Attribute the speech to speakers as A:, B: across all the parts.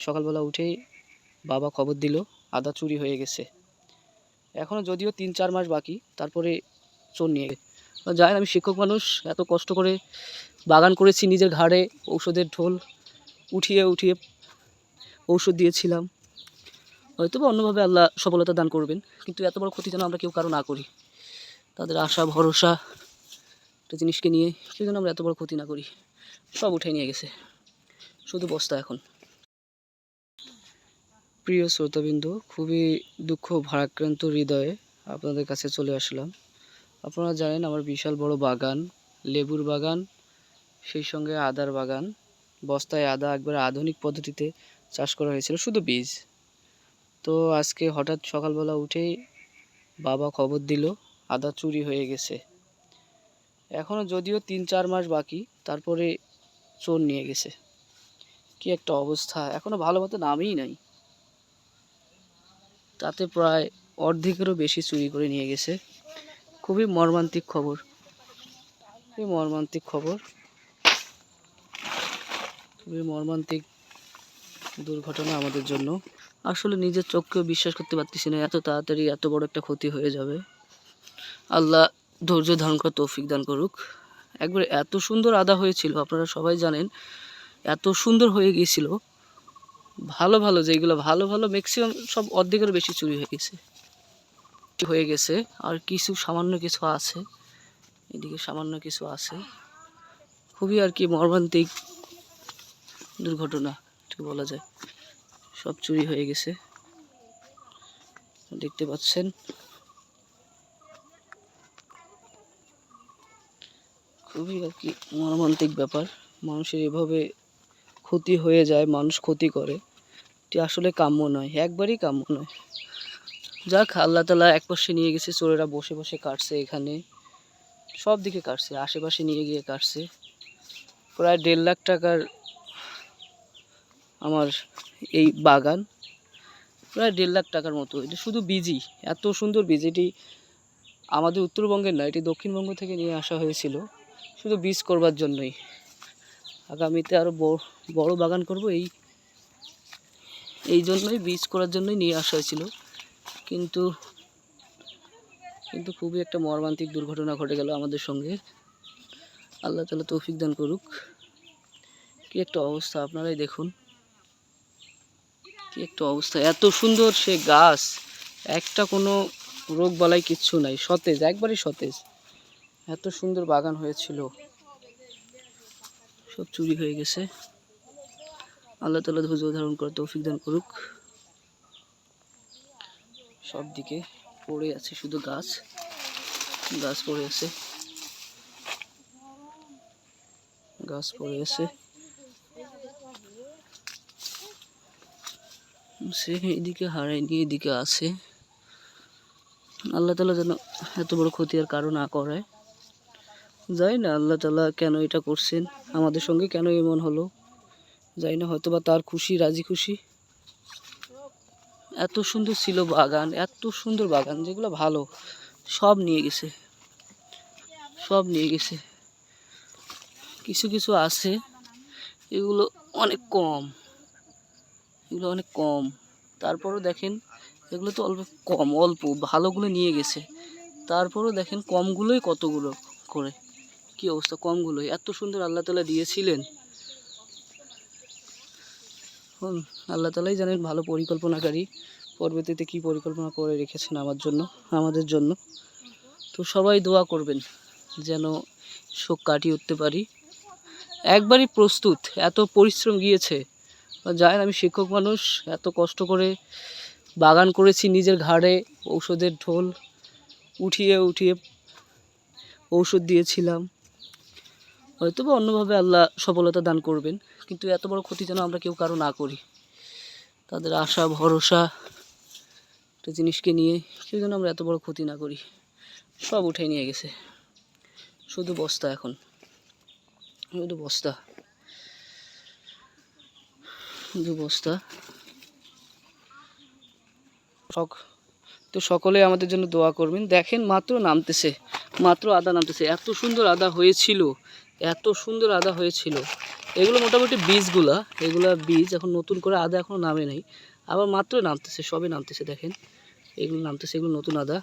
A: সকালবেলা উঠেই বাবা খবর দিল, আদা চুরি হয়ে গেছে। এখনও যদিও তিন চার মাস বাকি, তারপরে চোর নিয়ে যায় আমি শিক্ষক মানুষ, এত কষ্ট করে বাগান করেছি নিজের ঘাড়ে, ঔষধের ঢোল উঠিয়ে উঠিয়ে ঔষধ দিয়েছিলাম। হয়তো বা অন্যভাবে আল্লাহ সফলতা দান করবেন, কিন্তু এত বড় ক্ষতি যেন আমরা কেউ কারও না করি। তাদের আশা, ভরসা, একটা জিনিসকে নিয়ে কেউ যেন আমরা এত বড় ক্ষতি না করি। সব উঠে নিয়ে গেছে। শুধু বস্তা এখন। প্রিয় শ্রোতাবিন্দু, খুবই দুঃখ ভারাক্রান্ত হৃদয়ে আপনাদের কাছে চলে আসলাম। আপনারা জানেন আমার বিশাল বড় বাগান, লেবুর বাগান, সেই সঙ্গে আদার বাগান। বস্তায় আদা একবার আধুনিক পদ্ধতিতে চাষ করা হয়েছিল, শুধু বীজ। তো আজকে হঠাৎ সকালবেলা উঠেই বাবা খবর দিল, আদা চুরি হয়ে গেছে। এখনও যদিও তিন চার মাস বাকি, তারপরে চোর নিয়ে গেছে। কি একটা অবস্থা এখনও ভালো মতো নামেই নাই। তাতে প্রায় অর্ধেকেরও বেশি চুরি করে নিয়ে গেছে। খুবই মর্মান্তিক খবর। খুবই মর্মান্তিক খবর। খুবই মর্মান্তিক দুর্ঘটনা আমাদের জন্য। আসলে নিজের চোখকেও বিশ্বাস করতে পারতেছি না, এত তাড়াতাড়ি এত বড় একটা ক্ষতি হয়ে যাবে। আল্লাহ ধৈর্য ধারণ করা তৌফিক দান করুক। একবার এত সুন্দর আদা হয়েছিল, আপনারা সবাই জানেন, এত সুন্দর হয়ে গিয়েছিল। ভালো ভালো, যেগুলো ভালো ভালো ম্যাক্সিমাম সব অর্ধেকেরও বেশি চুরি হয়ে গেছে। হয়ে গেছে, আর কিছু সামান্য কিছু আছে। এদিকে সামান্য কিছু আছে। খুবই আর কি মর্মান্তিক দুর্ঘটনা ঠিক বলা যায়। সব চুরি হয়ে গেছে। দেখতে পাচ্ছেন। খুবই আর কি মর্মান্তিক ব্যাপার। মানুষের এভাবে ক্ষতি হয়ে যায়, মানুষ ক্ষতি করে। এটি আসলে কাম্য নয়, একবারই কাম্য নয়। যাক, আল্লাহ তালা এক পাশে নিয়ে গেছে, চোরেরা বসে বসে কাটছে এখানে। সব দিকে কাটছে, আশেপাশে নিয়ে গিয়ে কাটছে। প্রায় দেড় লাখ টাকার আমার এই বাগান। প্রায় দেড় লাখ টাকার মতো। এটা শুধু বীজই, এত সুন্দর বীজ। এটি আমাদের উত্তরবঙ্গের নয় এটি দক্ষিণবঙ্গ থেকে নিয়ে আসা হয়েছিল। শুধু বীজ করবার জন্যই। আগামীতে আরও বড় বাগান করব, এই এই জন্যই বীজ করার জন্যই নিয়ে আসা হয়েছিল। কিন্তু কিন্তু খুবই একটা মর্মান্তিক দুর্ঘটনা ঘটে গেল আমাদের সঙ্গে। আল্লাহ তালা তৌফিক দান করুক। কি একটা অবস্থা, আপনারাই দেখুন। কি একটা অবস্থা, এত সুন্দর সে গাছ। একটা কোনো রোগ বালাই কিচ্ছু নাই, সতেজ, একবারই সতেজ। এত সুন্দর বাগান হয়েছিল। সব চুরি হয়ে গেছে। আল্লাহ তালা ধৈর্য ধারণ করে তৌফিক দান করুক। সব দিকে পড়ে আছে শুধু গাছ। গাছ পড়ে আছে। গাছ পড়ে আছে। সে এদিকে হারায়নি এদিকে আছে। আল্লাহ তালা যেন এত বড় ক্ষতি আর কারও না করায়। যাই না, আল্লাহ তালা কেন এটা করছেন? আমাদের সঙ্গে কেন এমন হলো? যাই না হয়তো বা তার খুশি, রাজি খুশি। এত সুন্দর ছিল বাগান, এত সুন্দর বাগান, যেগুলো ভালো, সব নিয়ে গেছে। সব নিয়ে গেছে। কিছু কিছু আছে, এগুলো অনেক কম। এগুলো অনেক কম। তারপরও দেখেন, এগুলো তো অল্প কম, অল্প, ভালোগুলো নিয়ে গেছে। তারপরও দেখেন, কমগুলোই কতগুলো করে। কি অবস্থা, কমগুলোই। এত সুন্দর আল্লাহ তালা দিয়েছিলেন। আল্লাহ তালাই জানেন ভালো পরিকল্পনাকারী পরবর্তীতে কি পরিকল্পনা করে রেখেছেন আমার জন্য, আমাদের জন্য। তো সবাই দোয়া করবেন যেন শোক কাটিয়ে উঠতে পারি। একবারই প্রস্তুত, এত পরিশ্রম গিয়েছে। জানেন আমি শিক্ষক মানুষ, এত কষ্ট করে বাগান করেছি নিজের ঘাড়ে ঔষধের ঢোল উঠিয়ে উঠিয়ে ঔষধ দিয়েছিলাম। হয়তো বা অন্যভাবে আল্লাহ সফলতা দান করবেন, কিন্তু এত বড় ক্ষতি যেন আমরা কেউ কারও না করি। তাদের আশা, ভরসা, একটা জিনিসকে নিয়ে কেউ যেন আমরা এত বড় ক্ষতি না করি। সব উঠে নিয়ে গেছে। শুধু বস্তা এখন। শুধু বস্তা। শুধু বস্তা। শখ। তো সকলে আমাদের জন্য দোয়া করবেন। দেখেন মাত্র নামতেছে। মাত্র আদা নামতেছে। এত সুন্দর আদা হয়েছিল। এত সুন্দর আদা হয়েছিল। এগুলো মোটামুটি বীজগুলা, এগুলা বীজ এখন নতুন করে আদা এখনও নামে নেই। আবার মাত্র নামতেছে, সবে নামতেছে দেখেন। এগুলো নামতেছে, এগুলো নতুন আদা।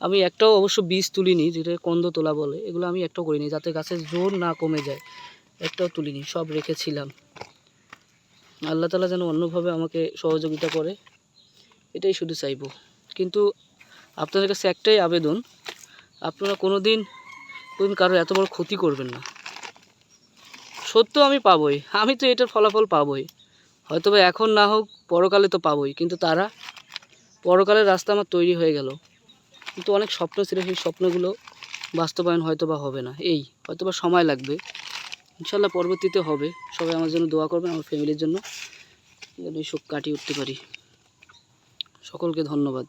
A: আমি একটাও অবশ্য বীজ তুলিনি যেটা কন্দ তোলা বলে। এগুলো আমি একটাও করিনি, যাতে গাছের জোর না কমে যায়। একটাও তুলিনি, সব রেখেছিলাম। আল্লাহ তালা যেন অন্যভাবে আমাকে সহযোগিতা করে, এটাই শুধু চাইব। কিন্তু আপনাদের কাছে একটাই আবেদন, আপনারা কোনো দিন কোনোদিন কারোর এত বড় ক্ষতি করবেন না। সত্য আমি পাবই। আমি তো এটার ফলাফল পাবই। হয়তো বা এখন না হোক, পরকালে তো পাবই। কিন্তু তারা? পরকালের রাস্তা আমার তৈরি হয়ে গেল। কিন্তু অনেক স্বপ্ন ছিল, সেই স্বপ্নগুলো বাস্তবায়ন হয়তো বা হবে না। এই হয়তো বা সময় লাগবে। ইনশাল্লাহ পরবর্তীতে হবে। সবাই আমার জন্য দোয়া করবেন, আমার ফ্যামিলির জন্য। যেন এই শোক কাটিয়ে উঠতে পারি। সকলকে ধন্যবাদ।